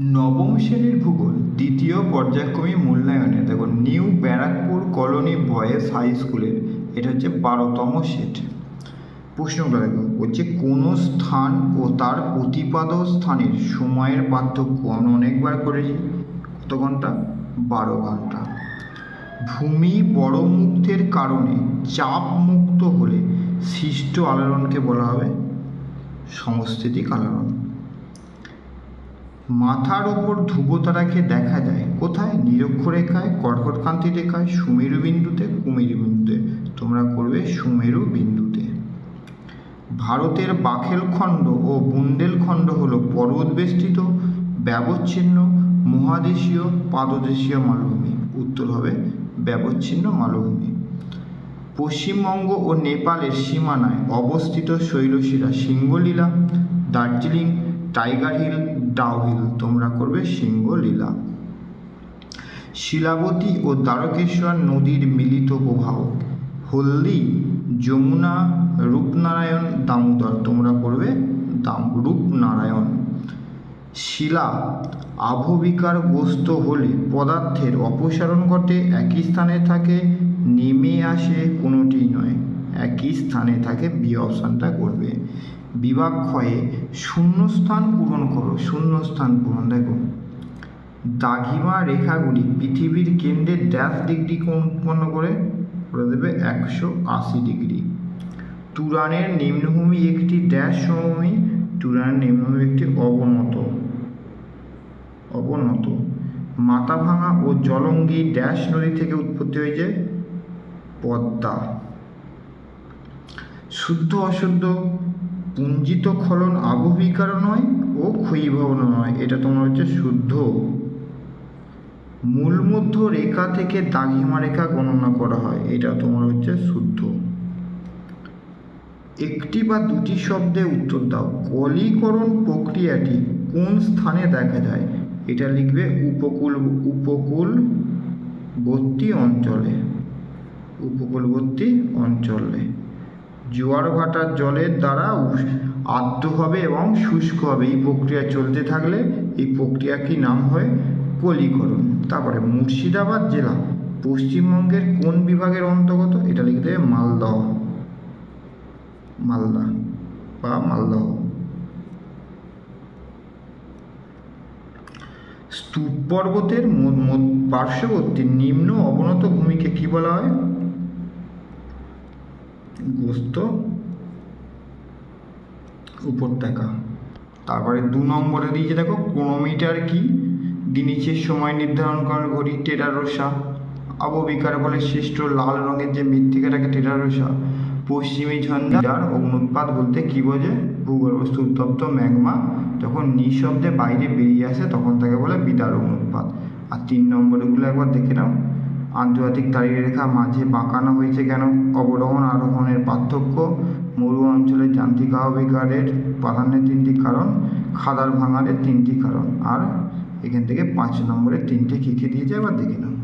নবম শ্রেণির ভূগোল দ্বিতীয় পর্যায়ক্রমে মূল্যায়নে। দেখো, new Barrackpore colony boys high স্কুলের, এটা হচ্ছে বারোতম সেট। প্রশ্নটা দেখো, বলছে কোনো স্থান ও তার প্রতিপাদ স্থানের সময়ের পার্থক্য আমরা অনেকবার করেছি। কত ঘণ্টা? বারো ঘণ্টা। ভূমি বড় মুক্তের কারণে চাপ মুক্ত হলে সৃষ্ট আলোড়নকে বলা হবে সংস্থিতিক আলোড়ন। মাথার ওপর ধ্রুবতারাকে দেখা যায়, কোথায়? নিরক্ষরেখায়, কর্কটকান্তি রেখায়, সুমেরু বিন্দুতে, কুমেরু বিন্দুতে। তোমরা করবে সুমেরু বিন্দুতে। ভারতের বাখেলখণ্ড ও বুন্দেলখণ্ড হল পর্বতবেষ্টিত ব্যবচ্ছিন্ন, মহাদেশীয়, পাদদেশীয় মালভূমি। উত্তর হবে ব্যবচ্ছিন্ন মালভূমি। পশ্চিমবঙ্গ ও নেপালের সীমানায় অবস্থিত শৈলশিরা Singalila, Darjeeling Tiger Hill, Dow Hill তোমরা করবে সিংহলীলা শিলাবতী ও দ্বারকেশ্বর নদীর মিলিত প্রবাহ। হলদি, যমুনা, রূপনারায়ণ, দামোদর তোমরা করবে দাম, রূপনারায়ণ। শিলা আবহবিকার গ্রস্ত হলে পদার্থের অপসারণ ঘটে, একই স্থানে থাকে, নেমে আসে কোনোটি নয়। একই স্থানে থাকে বি অপশানটা করবে। বিভাগ ক্ষয়ে শূন্যস্থান পূরণ করো, শূন্যস্থান পূরণ। দেখো দাঘিমা রেখাগুলি পৃথিবীর কেন্দ্রে ড্যাশ ডিগ্রি উৎপন্ন করে করে দেবে একশো আশি ডিগ্রি তুরানের নিম্নভূমি একটি ড্যাশ সমভূমি, তুরানের নিম্নভূমি একটি অবনত অবনত। মাথাভাঙা ও জলঙ্গি ড্যাশ নদী থেকে উৎপত্তি হয়েছে পদ্মা। শুদ্ধ অশুদ্ধ, পুঞ্জিত খলন আবহবিকার নয় ও ক্ষয়ীভবন নয়। এটা তোমার হচ্ছে শুদ্ধ। মূলমধ্য রেখা থেকে দাগিমা রেখা গণনা করা হয়। এটা তোমার হচ্ছে শুদ্ধ। একটি বা দুটি শব্দে উত্তর দাও। কলিকরণ প্রক্রিয়াটি কোন স্থানে দেখা যায়? এটা লিখবে উপকূল উপকূলবর্তী অঞ্চলে। উপকূলবর্তী অঞ্চলে। জোয়ার ভাটার জলের দ্বারা আর্দ্র হবে এবং শুষ্ক হবে। এই প্রক্রিয়া চলতে থাকলে এই প্রক্রিয়া কি নাম হয়? কলিকরণ। তারপরে মুর্শিদাবাদ জেলা পশ্চিমবঙ্গের কোন বিভাগের অন্তর্গত? এটা লিখতে হবে মালদহ। মালদা বা মালদহ। স্তূপ পর্বতের পার্শ্ববর্তী নিম্ন অবনত ভূমিকে কি বলা হয়? গোস্ত উপত্যকা তারপরে দু নম্বরে দিয়েছে, দেখো, ক্রোনোমিটার কি? দিনিচের সময় নির্ধারণ করার ঘড়ি টেরারোসা আববিকার বলে, শ্রেষ্ঠ লাল রঙের যে মৃত্তিকাটাকে টেরারোসা পশ্চিমী ঝঞ্ঝার অগ্নুৎপাত বলতে কী বোঝে? ভূগর্ভস্থ উত্তপ্ত ম্যাগমা, যখন নিঃশব্দে বাইরে বেরিয়ে আসে, তখন তাকে বলে বিদার অগ্নুৎপাত। আর তিন নম্বরগুলো একবার দেখে নাও। আন্তর্জাতিক রেখা মাঝে বাঁকানো হয়েছে কেন? অবরোহণ আরোহণের পার্থক্য মরু অঞ্চলের যান্ত্রিক আহবিকারের প্রাধান্যের তিনটি কারণ, খাদার ভাঙারের তিনটি কারণ। আর এখান থেকে পাঁচ নম্বরের তিনটে কী কী দিয়েছে? এবার দেখে নাও।